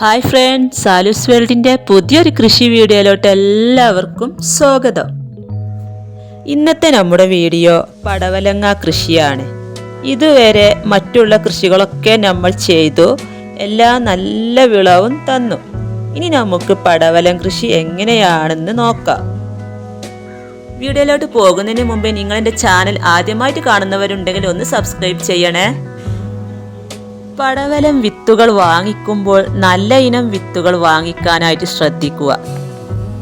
Hi front സാലൂസ് വേൾഡിന്റെ പുതിയൊരു കൃഷി വീഡിയോയിലോട്ട് എല്ലാവർക്കും സ്വാഗതം. ഇന്നത്തെ നമ്മുടെ വീഡിയോ പടവലങ്ങ കൃഷിയാണ്. ഇതുവരെ മറ്റുള്ള കൃഷികളൊക്കെ നമ്മൾ ചെയ്തു എല്ലാ നല്ല വിളവും തന്നു. ഇനി നമുക്ക് പടവലം കൃഷി എങ്ങനെയാണെന്ന് നോക്കാം. വീഡിയോയിലോട്ട് പോകുന്നതിന് മുമ്പേ നിങ്ങൾ എന്റെ ചാനൽ ആദ്യമായിട്ട് കാണുന്നവരുണ്ടെങ്കിൽ ഒന്ന് സബ്സ്ക്രൈബ് ചെയ്യണേ. പടവലം വിത്തുകൾ വാങ്ങിക്കുമ്പോൾ നല്ല ഇനം വിത്തുകൾ വാങ്ങിക്കാനായിട്ട് ശ്രദ്ധിക്കുക.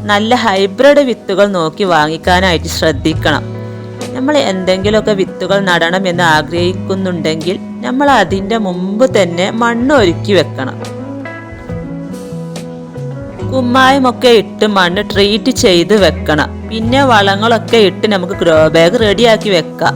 നല്ല ഹൈബ്രിഡ് വിത്തുകൾ നോക്കി വാങ്ങിക്കാനായിട്ട് ശ്രദ്ധിക്കണം. നമ്മൾ എന്തെങ്കിലുമൊക്കെ വിത്തുകൾ നടണം എന്ന് ആഗ്രഹിക്കുന്നുണ്ടെങ്കിൽ നമ്മൾ അതിന്റെ മുമ്പ് തന്നെ മണ്ണ് ഒരുക്കി വെക്കണം. കുമ്മായമൊക്കെ ഇട്ട് മണ്ണ് ട്രീറ്റ് ചെയ്ത് വെക്കണം. പിന്നെ വളങ്ങളൊക്കെ ഇട്ട് നമുക്ക് ഗ്രോ ബാഗ് റെഡിയാക്കി വെക്കാം.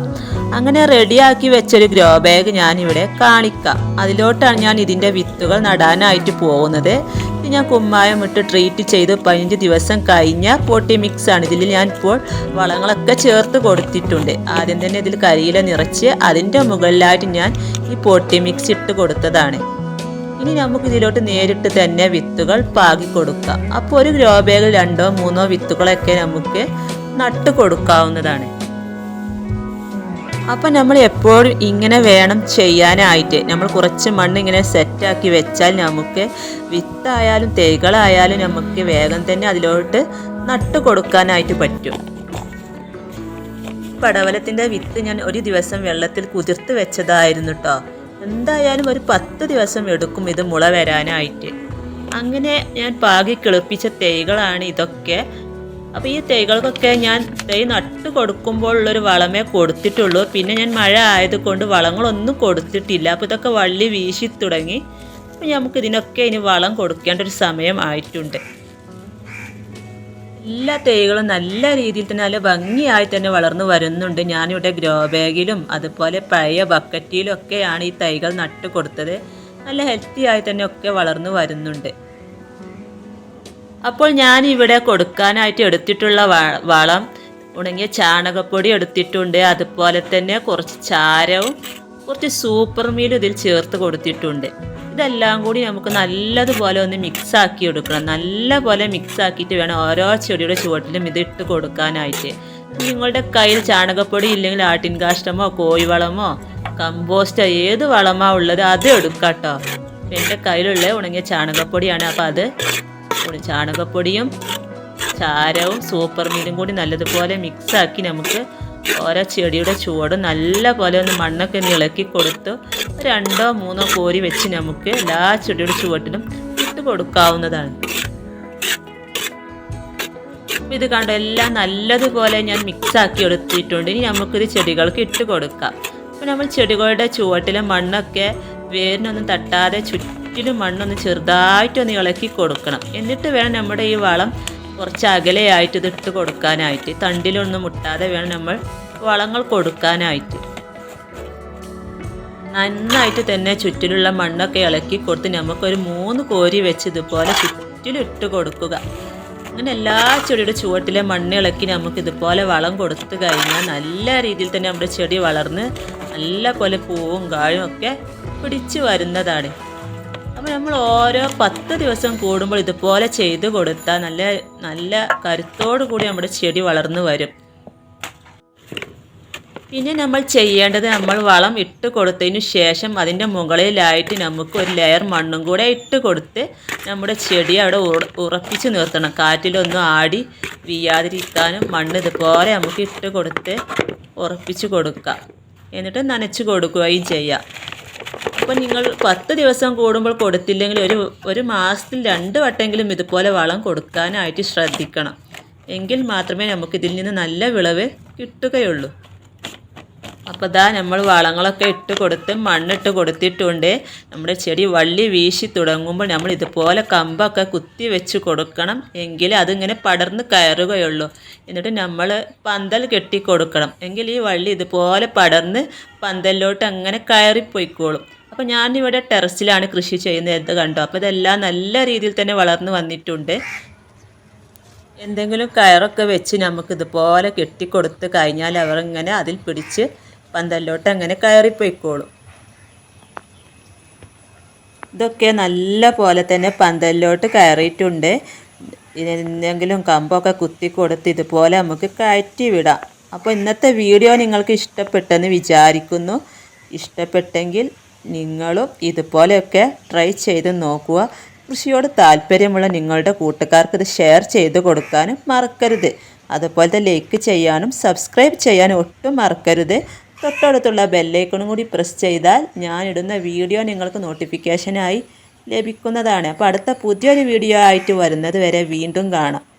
അങ്ങനെ റെഡിയാക്കി വെച്ചൊരു ഗ്രോ ബാഗ് ഞാൻ ഇവിടെ കാണിക്കാം. അതിലോട്ടാണ് ഞാൻ ഇതിന്റെ വിത്തുകൾ നടാനായിട്ട് പോകുന്നത്. ഇത് ഞാൻ കുമ്മായം ഇട്ട് ട്രീറ്റ് ചെയ്ത് പതിനഞ്ച് ദിവസം കഴിഞ്ഞ പൊട്ടി ആണ്. ഇതിൽ ഞാൻ ഇപ്പോൾ വളങ്ങളൊക്കെ ചേർത്ത് കൊടുത്തിട്ടുണ്ട്. ആദ്യം തന്നെ ഇതിൽ കരിയില നിറച്ച് അതിന്റെ മുകളിലായിട്ട് ഞാൻ ഈ പൊട്ടി മിക്സ് ഇട്ട് കൊടുത്തതാണ്. ഇനി നമുക്ക് ഇതിലോട്ട് നേരിട്ട് തന്നെ വിത്തുകൾ പാകി കൊടുക്കാം അപ്പോൾ ഒരു ഗ്രോ ബാഗിൽ രണ്ടോ മൂന്നോ വിത്തുകളൊക്കെ നമുക്ക് നട്ട് കൊടുക്കാവുന്നതാണ് അപ്പം നമ്മൾ എപ്പോഴും ഇങ്ങനെ വേണം ചെയ്യാനായിട്ട്. നമ്മൾ കുറച്ച് മണ്ണ് ഇങ്ങനെ സെറ്റാക്കി വെച്ചാൽ നമുക്ക് വിത്തായാലും തൈകളായാലും നമുക്ക് വേഗം തന്നെ അതിലോട്ട് നട്ട് കൊടുക്കാനായിട്ട് പറ്റും. പടവലത്തിന്റെ വിത്ത് ഞാൻ ഒരു ദിവസം വെള്ളത്തിൽ കുതിർത്ത് വെച്ചതായിരുന്നു കേട്ടോ എന്തായാലും ഒരു പത്ത് ദിവസം എടുക്കും ഇത് മുള വരാനായിട്ട്. അങ്ങനെ ഞാൻ പാകി കിളിപ്പിച്ച തൈകളാണ് ഇതൊക്കെ. അപ്പോൾ ഈ തൈകൾക്കൊക്കെ ഞാൻ തൈ നട്ട് കൊടുക്കുമ്പോൾ ഉള്ളൊരു വളമേ കൊടുത്തിട്ടുള്ളൂ. പിന്നെ ഞാൻ മഴ ആയതുകൊണ്ട് വളങ്ങളൊന്നും കൊടുത്തിട്ടില്ല. അപ്പോൾ ഇതൊക്കെ വള്ളി വീശി തുടങ്ങി. അപ്പോൾ നമുക്ക് ഇതിനൊക്കെ ഇനി വളം കൊടുക്കേണ്ട ഒരു സമയം ആയിട്ടുണ്ട്. എല്ലാ തൈകളും നല്ല രീതിയിൽ തന്നെ നല്ല ഭംഗിയായി തന്നെ വളർന്നു വരുന്നുണ്ട്. ഞാനിവിടെ ഗ്രോ ബാഗിലും അതുപോലെ പഴയ ബക്കറ്റിലും ഒക്കെയാണ് ഈ തൈകൾ നട്ട് കൊടുത്തത്. നല്ല ഹെൽത്തി ആയി തന്നെ ഒക്കെ വളർന്നു വരുന്നുണ്ട്. അപ്പോൾ ഞാൻ ഇവിടെ കൊടുക്കാനായിട്ട് എടുത്തിട്ടുള്ള വളം ഉണങ്ങിയ ചാണകപ്പൊടി എടുത്തിട്ടുണ്ട്. അതുപോലെ തന്നെ കുറച്ച് ചാരവും കുറച്ച് സൂപ്പർ മീലും ഇതിൽ ചേർത്ത് കൊടുത്തിട്ടുണ്ട്. ഇതെല്ലാം കൂടി നമുക്ക് നല്ലതുപോലെ ഒന്ന് മിക്സ് ആക്കി എടുക്കണം. നല്ലപോലെ മിക്സ് ആക്കിയിട്ട് വേണം ഓരോ ചെടിയുടെ ചുവട്ടിലും ഇത് ഇട്ട് കൊടുക്കാനായിട്ട്. നിങ്ങളുടെ കയ്യിൽ ചാണകപ്പൊടി ഇല്ലെങ്കിൽ ആട്ടിൻ കാഷ്ടമോ കോഴിവളമോ കമ്പോസ്റ്റോ ഏത് വളമാ ഉള്ളത് അത് എടുക്കാട്ടോ. എന്റെ കയ്യിലുള്ള ഉണങ്ങിയ ചാണകപ്പൊടിയാണ്. അപ്പോൾ അത് ചാണകപ്പൊടിയും ചാരവും സൂപ്പർ മീനും കൂടി നല്ലതുപോലെ മിക്സാക്കി നമുക്ക് ഓരോ ചെടിയുടെ ചുവട് നല്ല പോലെ ഒന്ന് മണ്ണൊക്കെ ഒന്ന് ഇളക്കി കൊടുത്ത് രണ്ടോ മൂന്നോ കോരി വെച്ച് നമുക്ക് എല്ലാ ചെടിയുടെ ചുവട്ടിലും ഇട്ട് കൊടുക്കാവുന്നതാണ്. ഇത് കണ്ട എല്ലാം നല്ലതുപോലെ ഞാൻ മിക്സ് ആക്കി എടുത്തിട്ടുണ്ട്. ഇനി നമുക്കിത് ചെടികൾക്ക് ഇട്ട് കൊടുക്കാം. അപ്പോൾ നമ്മൾ ചെടികളുടെ ചുവട്ടിലെ മണ്ണൊക്കെ വേരിനൊന്നും തട്ടാതെ ചുറ്റിലും മണ്ണൊന്ന് ചെറുതായിട്ടൊന്ന് ഇളക്കി കൊടുക്കണം. എന്നിട്ട് വേണം നമ്മുടെ ഈ വളം കുറച്ച് അകലെയായിട്ട് ഇത് ഇട്ട് കൊടുക്കാനായിട്ട്. തണ്ടിലൊന്നും മുട്ടാതെ വേണം നമ്മൾ വളങ്ങൾ കൊടുക്കാനായിട്ട്. നന്നായിട്ട് തന്നെ ചുറ്റിലുള്ള മണ്ണൊക്കെ ഇളക്കി കൊടുത്ത് നമുക്കൊരു മൂന്ന് കോരി വെച്ച് ഇതുപോലെ ചുറ്റിലിട്ട് കൊടുക്കുക. അങ്ങനെ എല്ലാ ചെടിയുടെ ചുവട്ടിലെ മണ്ണ് ഇളക്കി നമുക്ക് ഇതുപോലെ വളം കൊടുത്തു കഴിഞ്ഞാൽ നല്ല രീതിയിൽ തന്നെ നമ്മുടെ ചെടി വളർന്ന് നല്ല പോലെ പൂവും കായും ഒക്കെ പിടിച്ചു വരുന്നതാണ്. അപ്പോൾ നമ്മൾ ഓരോ പത്ത് ദിവസം കൂടുമ്പോൾ ഇതുപോലെ ചെയ്ത് കൊടുത്താൽ നല്ല നല്ല കരുത്തോടു കൂടി നമ്മുടെ ചെടി വളർന്നു വരും. പിന്നെ നമ്മൾ ചെയ്യേണ്ടത് നമ്മൾ വളം ഇട്ട് കൊടുത്തതിന് ശേഷം അതിന്റെ മുകളിലായിട്ട് നമുക്ക് ഒരു ലെയർ മണ്ണും കൂടെ ഇട്ട് കൊടുത്ത് നമ്മുടെ ചെടി അവിടെ ഉറ- ഉറപ്പിച്ച് നിർത്തണം. കാറ്റിലൊന്നും ആടി വീയാതിരിക്കാനും മണ്ണ് ഇതുപോലെ നമുക്ക് ഇട്ട് കൊടുത്ത് ഉറപ്പിച്ച് കൊടുക്കാം. എന്നിട്ട് നനച്ച് കൊടുക്കുകയും ചെയ്യാം. അപ്പോൾ നിങ്ങൾ പത്ത് ദിവസം കൂടുമ്പോൾ കൊടുത്തില്ലെങ്കിൽ ഒരു ഒരു മാസത്തിൽ രണ്ട് വട്ടമെങ്കിലും ഇതുപോലെ വളം കൊടുക്കാനായിട്ട് ശ്രദ്ധിക്കണം. എങ്കിൽ മാത്രമേ നമുക്ക് ഇതിൽ നിന്ന് നല്ല വിളവ് കിട്ടുകയുള്ളൂ. അപ്പോൾ ഇതാ നമ്മൾ വളങ്ങളൊക്കെ ഇട്ട് കൊടുത്ത് മണ്ണിട്ട് കൊടുത്തിട്ടുണ്ട്. നമ്മുടെ ചെടി വള്ളി വീശി തുടങ്ങുമ്പോൾ നമ്മൾ ഇതുപോലെ കമ്പൊക്കെ കുത്തി വെച്ച് കൊടുക്കണം. എങ്കിൽ അതിങ്ങനെ പടർന്ന് കയറുകയുള്ളൂ. എന്നിട്ട് നമ്മൾ പന്തൽ കെട്ടി കൊടുക്കണം എങ്കിൽ ഈ വള്ളി ഇതുപോലെ പടർന്ന് പന്തലിലോട്ട് അങ്ങനെ കയറിപ്പോയിക്കോളും. അപ്പോൾ ഞാനിവിടെ ടെറസിലാണ് കൃഷി ചെയ്യുന്നത്. കണ്ടോ? അപ്പോൾ ഇതെല്ലാം നല്ല രീതിയിൽ തന്നെ വളർന്നു വന്നിട്ടുണ്ട്. എന്തെങ്കിലും കയറൊക്കെ വെച്ച് നമുക്ക് ഇതുപോലെ കെട്ടിക്കൊടുത്ത് കഴിഞ്ഞാൽ അവർ ഇങ്ങനെ അതിൽ പിടിച്ച് പന്തലിലോട്ട് അങ്ങനെ കയറിപ്പോയിക്കോളും. ഇതൊക്കെ നല്ല പോലെ തന്നെ പന്തലിലോട്ട് കയറിയിട്ടുണ്ട്. എന്തെങ്കിലും കമ്പൊക്കെ കുത്തി കൊടുത്ത് ഇതുപോലെ നമുക്ക് കയറ്റി വിടാം. അപ്പോൾ ഇന്നത്തെ വീഡിയോ നിങ്ങൾക്ക് ഇഷ്ടപ്പെട്ടെന്ന് വിചാരിക്കുന്നു. ഇഷ്ടപ്പെട്ടെങ്കിൽ നിങ്ങളും ഇതുപോലെയൊക്കെ ട്രൈ ചെയ്ത് നോക്കുക. കൃഷിയോട് താല്പര്യമുള്ള നിങ്ങളുടെ കൂട്ടുകാർക്ക് ഇത് ഷെയർ ചെയ്ത് കൊടുക്കാനും മറക്കരുത്. അതുപോലത്തെ ലൈക്ക് ചെയ്യാനും സബ്സ്ക്രൈബ് ചെയ്യാനും ഒട്ടും മറക്കരുത്. തൊട്ടടുത്തുള്ള ബെല്ലൈക്കണും കൂടി പ്രസ് ചെയ്താൽ ഞാനിടുന്ന വീഡിയോ നിങ്ങൾക്ക് നോട്ടിഫിക്കേഷനായി ലഭിക്കുന്നതാണ്. അപ്പോൾ അടുത്ത പുതിയൊരു വീഡിയോ ആയിട്ട് വരുന്നത് വരെ വീണ്ടും കാണാം.